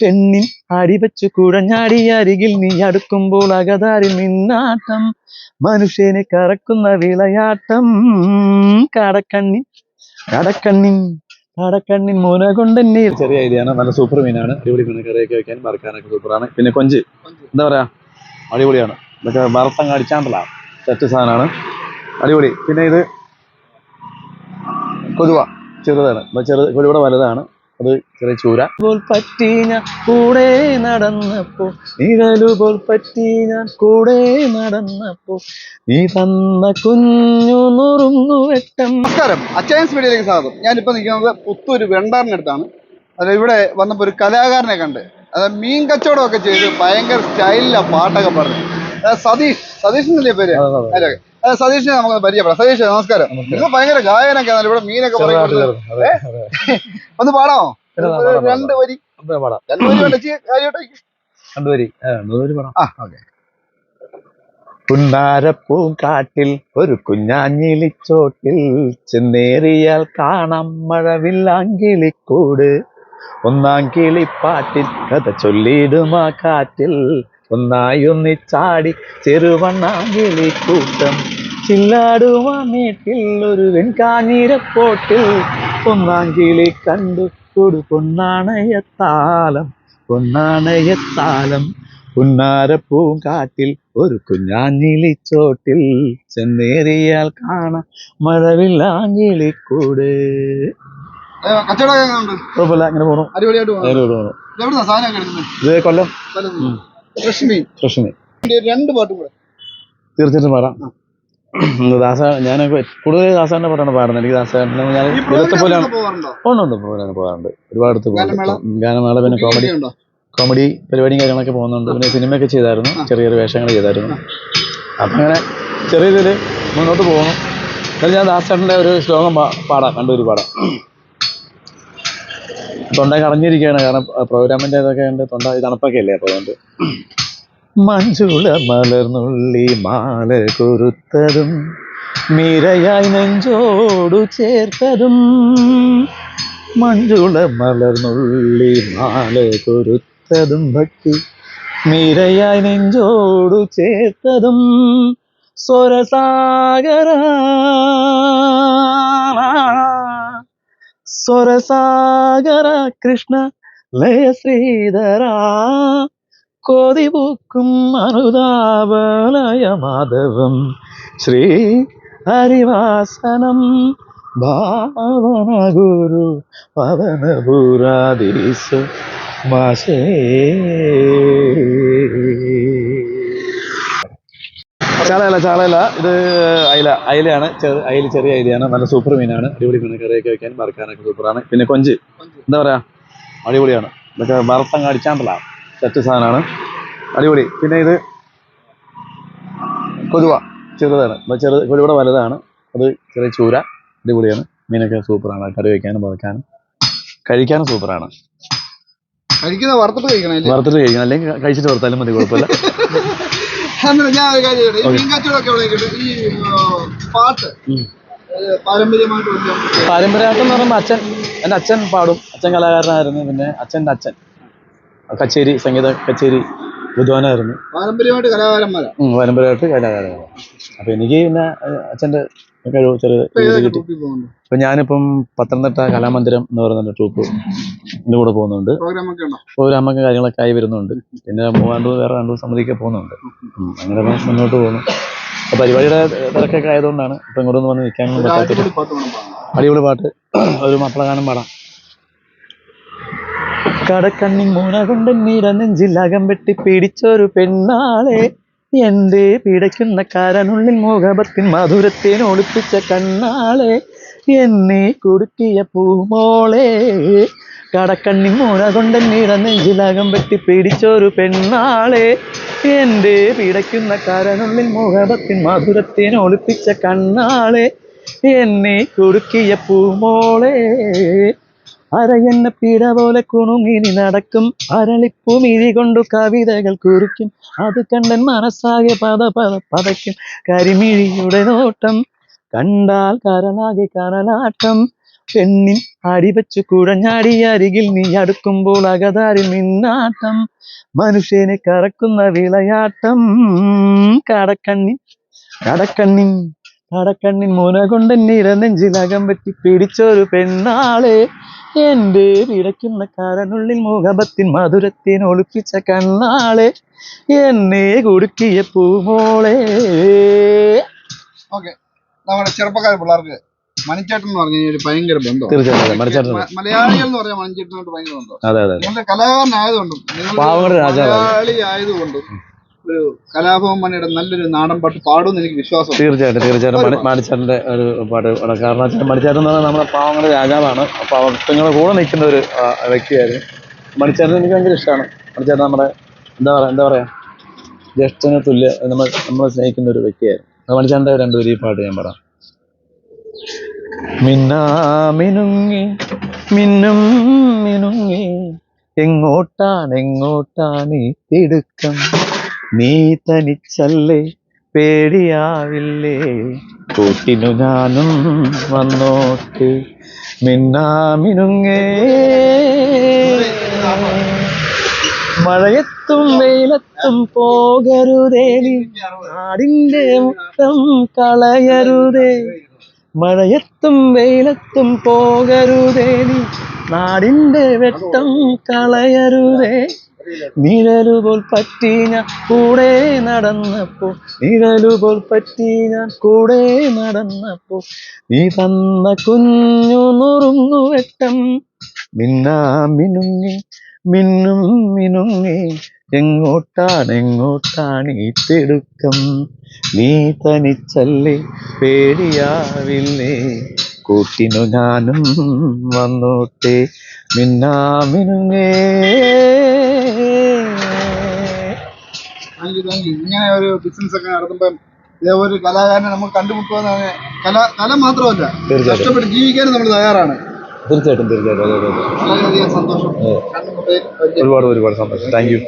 പെണ്ണിൻ അടിവച്ചു കുഴഞ്ഞാടി അരികിൽ നീ അടുക്കുമ്പോൾ അകതാരിൽ നിന്നാട്ടം. മനുഷ്യനെ കറക്കുന്ന വിളയാട്ടം. കടക്കണ്ണി കടക്കണ്ണി കടക്കണ്ണിൻ മുന കൊണ്ടെന്നെ ചെറിയ ഐഡിയാണ് നല്ല സൂപ്പർ മീനാണ് അടിപൊളി മീൻ. കറിയൊക്കെ വെക്കാൻ വറുക്കാനൊക്കെ സൂപ്പറാണ് പിന്നെ കൊഞ്ച്. എന്താ പറയാ? അടിപൊളിയാണ്. ഇതൊക്കെ വറുത്തങ്ങ് അടിച്ചാണ്ടല്ല. സെറ്റ് സാധനമാണ്. അടിപൊളി. പിന്നെ ഇത് കൊതുവ. ചെറുതാണ്. ചെറുത് ചെറു കൊതുവിടെ വലുതാണ്. അത് ചെറിയ ചൂര. പോൽ പറ്റി ഞാൻ കൂടെ നടന്നപ്പോ നിഴലുപോൽ പറ്റി ഞാൻ കൂടെ നടന്നപ്പോ നീ തന്ന കുഞ്ഞു നുറുങ്ങു വെട്ടം. നമസ്കാരം. അച്ചയൻസ് വീഡിയോയിലേക്ക് സ്വാഗതം. ഞാനിപ്പോൾ നിൽക്കുന്നത് പുത്തൂര് വെണ്ടാറിനടുത്താണ് അതായത് ഇവിടെ വന്നപ്പോൾ ഒരു കലാകാരനെ കണ്ട്. അതായത് മീൻ കച്ചവടമൊക്കെ ചെയ്ത് ഭയങ്കര സ്റ്റൈലിലാണ് പാട്ടൊക്കെ പറഞ്ഞു സതീഷ് സതീഷ്. സതീഷിനല്ലേ പേര്? അതെ അതെ സതീഷിനെ നമുക്ക് പരിചയപ്പെടാം. സതീഷ് നമസ്കാരം. നിങ്ങൾ ഭയങ്കര ഗായകനൊക്കെ ഇവിടെ മീനൊക്കെ ഒന്ന് പാടാമോ? രണ്ട് വരി. രണ്ട് വരി ആ ഓക്കെ. പുന്നാരപ്പൂങ്കാട്ടിൽ ഒരു കുഞ്ഞാഞ്ഞിലിച്ചോട്ടിൽ ചെന്നേറിയാൽ കാണാം മഴവില്ലാങ്കിളിക്കൂട്. ഒന്നാം കിളിപ്പാട്ടിൽ കഥ ചൊല്ലിയിടുമാ കാറ്റിൽ. ഒന്നായി ഒന്നിച്ചാടി ചെറുവണ്ണാങ്കിളിക്കൂട്ടം കൂട്ടം. ചില്ലാടുവാട്ടിൽ ഒരു വെൺകാഞ്ഞിരപ്പോട്ടിൽ. ഒന്നാങ്കിളി കണ്ടു കൊടു പൊന്നാണയത്താലം പൊന്നാണയത്താലം പുന്നാരപ്പൂങ്കാട്ടിൽ ഒരു കുഞ്ഞാഞ്ഞിലിച്ചോട്ടിൽ. ചെന്നേറിയാൽ കാണാം കച്ചവടം കുഴപ്പമില്ല അങ്ങനെ പോണു. അടിപൊളിയായിട്ട് പോണു. ഇത് കൊല്ലം. രശ്മി മീൻ രണ്ട് പാട്ടും കൂടെ. തീർച്ചയായിട്ടും പാടാം. ദാസ ഞാൻ കൂടുതൽ ദാസാന്റെ പാട്ടാണ് പാടുന്നത്. എനിക്ക് ദാസാന്റെ ഞാൻ ഇടത്ത് പോലെയാണ് ഉണ്ട് പോകാൻ പോകാറുണ്ട്. ഒരുപാട് അടുത്ത് ഗാനമേള? പിന്നെ കോമഡി. കോമഡി പരിപാടിയും കാര്യങ്ങളൊക്കെ പോകുന്നുണ്ട്. പിന്നെ സിനിമയൊക്കെ ചെയ്തായിരുന്നു. ചെറിയ ചെറിയ വേഷങ്ങൾ ചെയ്തായിരുന്നു. അപ്പം അങ്ങനെ ചെറിയ ചെറിയ മുന്നോട്ട് പോകുന്നു. എന്നാലും ഞാൻ ദാസേട്ടന്റെ ഒരു ശ്ലോകം പാടാം. കണ്ടൊരു പാടാം. തൊണ്ട കടഞ്ഞിരിക്കുകയാണ് കാരണം പ്രോഗ്രാമിന്റെ ഇതൊക്കെ ഉണ്ട് തൊണ്ട തണുപ്പൊക്കെ അല്ലേ? അപ്പോൾ അതുകൊണ്ട് മഞ്ചുള മലർന്നുള്ളി മാല കുറുത്തതും മീരയായി നെഞ്ചോടു ചേർത്തതും മഞ്ചുള മലർന്നുള്ളി മാല കുറുത്തതും ഭക്തി മീരയായി നെഞ്ചോടു ചേർത്തതും സ്വരസാഗര സ്വരസാഗര കൃഷ്ണ ലയ ശ്രീധര കോതിപൂക്കും അനുതാപലയ മാധവം ശ്രീ ഹരിവാസനം ഭാവന ഗുരു പവനപുരാധീശ മാശേ ചാളയല്ല ചാളയല്ല. ഇത് അയില. അയിലയാണ് ചെറു അയില ചെറിയ അയിലയാണ്. നല്ല സൂപ്പർ മീനാണ്. അടിപൊളി മീൻ. കറിയൊക്കെ വെക്കാൻ വറുക്കാനൊക്കെ സൂപ്പറാണ് പിന്നെ കൊഞ്ച്. എന്താ പറയാ? അടിപൊളിയാണ്. ഇതൊക്കെ വറുത്തങ്ങ് അടിച്ചാണ്ടല്ല സെറ്റ് സാധനമാണ്. അടിപൊളി. പിന്നെ ഇത് കൊതുവ. ചെറുതാണ്. ചെറുത് ചെറു കൊതുവിടെ വലുതാണ്. അത് ചെറിയ ചൂര. അടിപൊളിയാണ്. മീനൊക്കെ സൂപ്പറാണ് കറി വെക്കാനും വറുക്കാനും. കഴിക്കാനും സൂപ്പറാണ് കഴിക്കുന്ന വറുത്തിട്ട് കഴിക്കണം വറുത്തിട്ട് കഴിക്കണം. അല്ലെങ്കിൽ കഴിച്ചിട്ട് വറുത്താലും മതി കുഴപ്പമില്ല. ഞാൻ ഒരു കാര്യം ചോദിക്കട്ടെ? ഈ മീൻ കച്ചവടമൊക്കെ ഈ ആ, പാട്ട്. പാരമ്പര്യമായിട്ട് പാരമ്പര്യമായിട്ട് എന്ന് പറയുമ്പോൾ അച്ഛൻ എന്റെ അച്ഛൻ പാടും. അച്ഛൻ കലാകാരനായിരുന്നു. പിന്നെ അച്ഛന്റെ അച്ഛൻ. കച്ചേരി സംഗീത കച്ചേരി വിദ്വാനായിരുന്നു. പാരമ്പര്യമായിട്ട് കലാകാരന്മാരാ? ഉം, പാരമ്പര്യമായിട്ട് കലാകാരന്മാരാണ് അപ്പൊ എനിക്ക് പിന്നെ അഹ് അച്ഛന്റെ കഴിവ് ചെറിയ കിട്ടി ഇപ്പൊ ഞാനിപ്പം പത്തനംതിട്ട കലാമന്ദിരം എന്ന് പറയുന്ന ട്രൂപ്പ് ഇതിന്റെ കൂടെ പോകുന്നുണ്ട്. ഒക്കെ പ്രോഗ്രാമൊക്കെ കാര്യങ്ങളൊക്കെ ആയി വരുന്നുണ്ട്. പിന്നെ മൂവാണ്ട് വേറെ രണ്ടു സമിതിക്ക് പോകുന്നുണ്ട്. അങ്ങനെ മുന്നോട്ട് പോകുന്നു. അപ്പൊ പരിപാടിയുടെ തിരക്കൊക്കെ ആയതുകൊണ്ടാണ് ഇപ്പൊ ഇങ്ങോട്ടൊന്ന് വന്ന് നിൽക്കാനൊന്നും ഒരു പറ്റാത്ത അടിപൊളി പാട്ട് ഒരു ഒരു മാപ്പിളഗാനം പാടാം. കടക്കണ്ണി മൂന കൊണ്ട് നിറനെഞ്ചിലകം വെട്ടി പിടിച്ചൊരു പെണ്ണാളെ. എന്റെ പിടയ്ക്കുന്ന കരനുള്ളിൽ മുഖപത്തിൻ മധുരത്തേൻ ഒളിപ്പിച്ച കണ്ണാളെ എന്നെ കുടുക്കിയ പൂമോളെ. കടക്കണ്ണി മൂന കൊണ്ട് നീട നെഞ്ചിലകം വെട്ടി പിടിച്ചൊരു പെണ്ണാളെ. എന്റെ പിടയ്ക്കുന്ന കരനുള്ളിൽ മുഖപത്തിൻ മധുരത്തേൻ ഒളിപ്പിച്ച കണ്ണാളെ എന്നെ കുടുക്കിയ പൂമോളെ. അരയെന്ന പീഡ പോലെ കുണുങ്ങിനി നടക്കും. അരളിപ്പൂ മിഴി കൊണ്ടു കവിതകൾ കുറിക്കും. അത് കണ്ടൻ മനസ്സാകെ പത പത പതയ്ക്കും. കരിമിഴിയുടെ നോട്ടം കണ്ടാൽ കരനാകെ കരനാട്ടം. പെണ്ണിൻ അടിവച്ചു കുഴഞ്ഞാടി അരികിൽ നീ അടുക്കുമ്പോൾ അകതാരിൽ നിന്നാട്ടം. മനുഷ്യനെ കറക്കുന്ന വിളയാട്ടം. കടക്കണ്ണി കടക്കണ്ണിൻ കടക്കണ്ണിൻ മോന കൊണ്ട് നിരനെഞ്ചിലകം പറ്റി പിടിച്ചൊരു പെണ്ണാളെ. എന്റെ വിടയ്ക്കുന്ന കരനുള്ളിൽ മുഖപത്തിൻ മധുരത്തിന് ഒളിപ്പിച്ച കണ്ണാളെ. എന്നെ കുടുക്കിയ പൂമോളെ. ഓക്കെ. നമ്മുടെ ചെറുപ്പക്കാർ പിള്ളേർക്ക് മണിച്ചേട്ടൻ എന്ന് പറഞ്ഞു ഒരു ഭയങ്കര ബന്ധം മലയാളികൾ എന്ന് പറഞ്ഞാൽ മണിച്ചേട്ടനായിട്ട് ഭയങ്കര ബന്ധം അതെ അതെ നിങ്ങളുടെ കലാകാരനായതുകൊണ്ടും. മലയാളി ആയതുകൊണ്ടും ഒരു കലാഭവൻ മണിയുടെ നല്ലൊരു നാടൻ പാട്ട് പാടുമെന്ന് എനിക്ക് വിശ്വാസം തീർച്ചയായിട്ടും തീർച്ചയായിട്ടും. മണിച്ചാറിന്റെ ഒരു പാട്ട് പാടാം. കാരണം വെച്ചാൽ മണിച്ചേട്ടൻ എന്ന് പറഞ്ഞാൽ നമ്മുടെ പാവങ്ങളുടെ രാജാവാണ്. പാവങ്ങളുടെ കൂടെ നിൽക്കുന്ന ഒരു വ്യക്തിയായിരുന്നു. മണിച്ചേട്ടൻ എനിക്ക് ഭയങ്കര ഇഷ്ടമാണ്. മണിച്ചേട്ടൻ നമ്മുടെ എന്താ പറയുക എന്താ പറയുക ജ്യേഷ്ഠന് തുല്യ നമ്മൾ നമ്മളെ സ്നേഹിക്കുന്ന ഒരു വ്യക്തിയായിരുന്നു. മണിച്ചാറിന്റെ രണ്ടുപേരും ഈ പാട്ട് ഞാൻ പാടാം. മിന്നാമിനുങ്ങി മിന്നും മിനുങ്ങി എങ്ങോട്ടാണ് എങ്ങോട്ടാണ് ഈ തിടുക്കം? നീ തനിച്ചല്ലേ? പേടിയാവില്ലേ? കൂട്ടിനു ഞാനും വന്നോട്ട് മിന്നാമിനുങ്ങേ. മഴയത്തും വെയിലത്തും പോകരുതേ നാടിന്റെ മുത്തം കളയരുതേ. മഴയത്തും വെയിലത്തും പോകരുതേ നാടിന്റെ വെട്ടം കളയരുതേ. നിഴലുപോൽ പറ്റി ഞാൻ കൂടെ നടന്നപ്പോ നിഴലുപോൽ പറ്റി ഞാൻ കൂടെ നടന്നപ്പോ നീ തന്ന കുഞ്ഞു നുറുങ്ങു വെട്ടം മിന്നാ മിനുങ്ങി മിന്നും മിനുങ്ങി. എങ്ങോട്ടാണ് എങ്ങോട്ടാണ് ഈ തിടുക്കം? നീ തനിച്ചല്ലേ പേടിയാവില്ലേ? കൂട്ടിനു ഞാനും വന്നോട്ടെ മിന്നാ മിനുങ്ങേ. താങ്ക് യു താങ്ക് യു ഇങ്ങനെ ഒരു ബിസിനസ് ഒക്കെ നടത്തുമ്പോൾ ഇതേപോലെ ഒരു കലാകാരനെ നമുക്ക് കണ്ടുമുട്ടുക കല കല മാത്രമല്ല തീർച്ചയായിട്ടും. കഷ്ടപ്പെട്ട് ജീവിക്കാനും നമ്മൾ തയ്യാറാണ്. തീർച്ചയായിട്ടും തീർച്ചയായിട്ടും. അതെ അതെ അതെ. വളരെയധികം സന്തോഷം. ഒരുപാട് ഒരുപാട് സന്തോഷം. Thank you